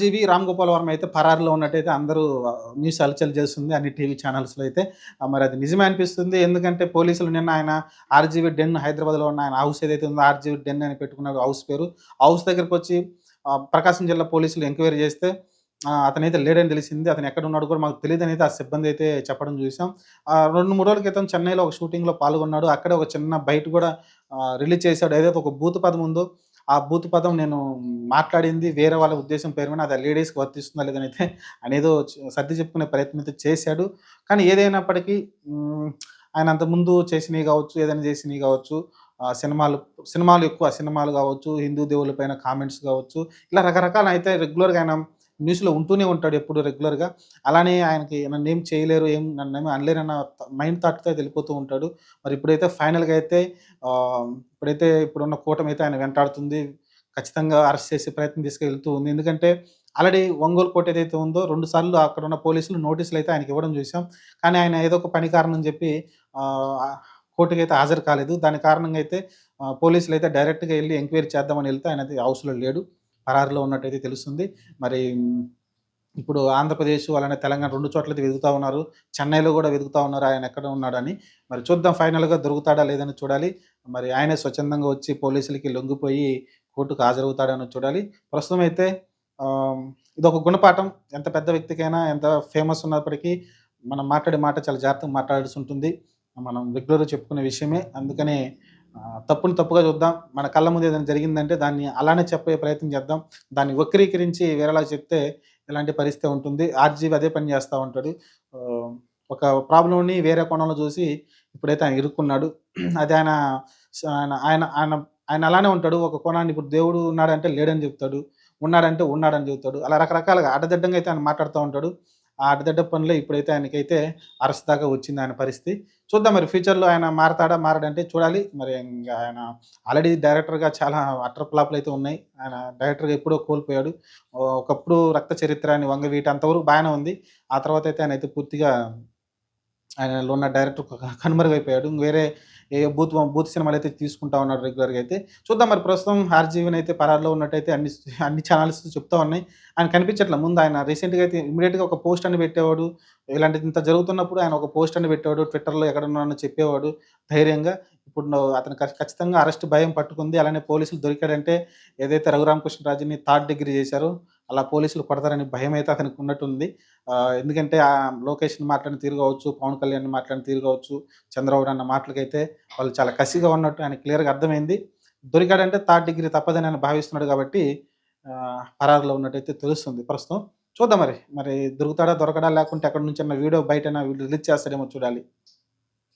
జీవి రామ్ గోపాల్ వర్మ అయితే పరారులో ఉన్నట్టయితే అందరూ న్యూస్ అలచల్ చేస్తుంది అన్ని టీవీ ఛానల్స్లో అయితే. మరి అది నిజమే అనిపిస్తుంది. ఎందుకంటే పోలీసులు నిన్న ఆయన ఆర్జీవీ డెన్ హైదరాబాద్లో ఉన్న ఆయన హౌస్ ఏదైతే ఉందో ఆర్జీవీ డెన్ అని పెట్టుకున్నాడు హౌస్ పేరు. హౌస్ దగ్గరకు వచ్చి ప్రకాశం జిల్లా పోలీసులు ఎంక్వైరీ చేస్తే అతనైతే లేడని తెలిసింది. అతను ఎక్కడ ఉన్నాడు కూడా మాకు తెలియదు అయితే ఆ సిబ్బంది అయితే చెప్పడం చూసాం. రెండు మూడు రోజుల క్రితం చెన్నైలో ఒక షూటింగ్లో పాల్గొన్నాడు. అక్కడే ఒక చిన్న బయట కూడా రిలీజ్ చేశాడు. ఏదైతే ఒక బూత్ పదం ఉందో ఆ బూత్ పదం నేను మాట్లాడింది వేరే వాళ్ళ ఉద్దేశం పేరు మీద అది లేడీస్కి వర్తిస్తుందా లేదని అయితే అనేదో సర్ది చెప్పుకునే ప్రయత్నం అయితే చేశాడు. కానీ ఏదైనప్పటికీ ఆయన అంతకుముందు చేసినవి కావచ్చు ఏదైనా చేసినవి కావచ్చు ఆ, సినిమాలు సినిమాలు ఎక్కువ సినిమాలు కావచ్చు హిందూ దేవుళ్ళ పైన కామెంట్స్ కావచ్చు ఇలా రకరకాల అయితే రెగ్యులర్గా ఆయన న్యూస్లో ఉంటూనే ఉంటాడు ఎప్పుడు రెగ్యులర్గా. అలానే ఆయనకి నన్ను ఏం చేయలేరు ఏం నన్ను ఏమి అనలేరు అన్న మైండ్ థాట్తో వెళ్ళిపోతూ ఉంటాడు. మరి ఇప్పుడైతే ఫైనల్గా అయితే ఇప్పుడైతే ఇప్పుడున్న కూటమి అయితే ఆయన వెంటాడుతుంది. ఖచ్చితంగా అరెస్ట్ చేసే ప్రయత్నం తీసుకెళ్తూ ఉంది. ఎందుకంటే ఆల్రెడీ ఒంగోలు కోట ఏదైతే ఉందో రెండు సార్లు అక్కడ ఉన్న పోలీసులు నోటీసులు అయితే ఆయనకి ఇవ్వడం చూసాం. కానీ ఆయన ఏదో ఒక పని కారణం చెప్పి కోర్టుకి అయితే హాజరు కాలేదు. దాని కారణంగా అయితే పోలీసులు అయితే డైరెక్ట్గా వెళ్ళి ఎంక్వైరీ చేద్దామని వెళ్తే ఆయన అయితే హౌస్లో లేడు. పరారులో ఉన్నట్టయితే తెలుస్తుంది. మరి ఇప్పుడు ఆంధ్రప్రదేశ్ అలానే తెలంగాణ రెండు చోట్ల అయితే ఉన్నారు. చెన్నైలో కూడా వెతుకుతూ ఉన్నారు. ఆయన ఎక్కడ ఉన్నాడని. మరి చూద్దాం ఫైనల్గా దొరుకుతాడా లేదని చూడాలి. మరి ఆయనే స్వచ్ఛందంగా వచ్చి పోలీసులకి లొంగిపోయి కోర్టుకు హాజరవుతాడని చూడాలి. ప్రస్తుతం అయితే ఇది ఇదొక గుణపాఠం. ఎంత పెద్ద వ్యక్తికైనా ఎంత ఫేమస్ ఉన్నప్పటికీ మనం మాట్లాడే మాట చాలా జాగ్రత్తగా మాట్లాడాల్సి ఉంటుంది. మనం రెగ్యులర్గా చెప్పుకునే విషయమే. అందుకనే తప్పుని తప్పుగా చూద్దాం. మన కళ్ళ ముందు ఏదైనా జరిగిందంటే దాన్ని అలానే చెప్పే ప్రయత్నం చేద్దాం. దాన్ని వక్రీకరించి వేరేలా చెప్తే ఇలాంటి పరిస్థితి ఉంటుంది? ఆర్జీవి అదే పని చేస్తూ ఉంటాడు. ఒక ప్రాబ్లంని వేరే కోణంలో చూసి ఇప్పుడైతే ఆయన ఇరుక్కున్నాడు. అది ఆయన ఆయన ఆయన ఆయన ఆయన అలానే ఉంటాడు. ఒక కోణాన్ని ఇప్పుడు దేవుడు ఉన్నాడంటే లేడని చెప్తాడు. ఉన్నాడంటే ఉన్నాడని చెప్తాడు. అలా రకరకాలుగా అడ్డదిడ్డంగా అయితే ఆయన మాట్లాడుతూ ఉంటాడు. ఆ అడ్డదిడ్డ పనిలో ఇప్పుడైతే ఆయనకైతే అరెస్ట్ దాకా వచ్చింది ఆయన పరిస్థితి. చూద్దాం మరి ఫ్యూచర్లో ఆయన మారతాడా మారడంటే చూడాలి. మరి ఇంకా ఆయన ఆల్రెడీ డైరెక్టర్గా చాలా అటర్ ఫ్లాప్లు అయితే ఉన్నాయి. ఆయన డైరెక్టర్గా ఎప్పుడో కోల్పోయాడు. ఒకప్పుడు రక్త చరిత్ర అని వంగ వీటి అంతవరకు బాగానే ఉంది. ఆ తర్వాత అయితే ఆయన అయితే పూర్తిగా ఆయనలో ఉన్న డైరెక్టర్ కనుమరుగైపోయాడు. వేరే ఏ బూత్ బూత్ సినిమాలు అయితే తీసుకుంటా ఉన్నాడు రెగ్యులర్గా అయితే. చూద్దాం మరి ప్రస్తుతం ఆర్జీవన్ అయితే పరారులో ఉన్నట్టయితే అన్ని అన్ని ఛానల్స్ చెప్తా ఉన్నాయి. ఆయన కనిపించట్లే ముందు ఆయన రీసెంట్గా అయితే ఇమీడియట్గా ఒక పోస్ట్ అని పెట్టేవాడు. ఇలాంటిది ఇంత జరుగుతున్నప్పుడు ఆయన ఒక పోస్ట్ అని పెట్టేవాడు. ట్విట్టర్లో ఎక్కడ చెప్పేవాడు ధైర్యంగా. ఇప్పుడు అతను ఖచ్చితంగా అరెస్ట్ భయం పట్టుకుంది. అలానే పోలీసులు దొరికాడంటే ఏదైతే రఘురామకృష్ణరాజుని థర్డ్ డిగ్రీ చేశారో అలా పోలీసులు కొడతారని భయం అయితే అతనికి ఉన్నట్టుంది. ఎందుకంటే ఆ లోకేష్ని మాట్లాడిన తీరు కావచ్చు పవన్ కళ్యాణ్ మాట్లాడిన తీరు కావచ్చు చంద్రబాబు అన్న మాటలకైతే వాళ్ళు చాలా కసిగా ఉన్నట్టు ఆయన క్లియర్గా అర్థమైంది. దొరికాడంటే థర్డ్ డిగ్రీ తప్పదని ఆయన భావిస్తున్నాడు కాబట్టి పరారులో ఉన్నట్టయితే తెలుస్తుంది. ప్రస్తుతం చూద్దాం మరి. మరి దొరుకుతాడా దొరకడా లేకుంటే అక్కడ నుంచి వీడియో బయట రిలీజ్ చేస్తాడేమో చూడాలి.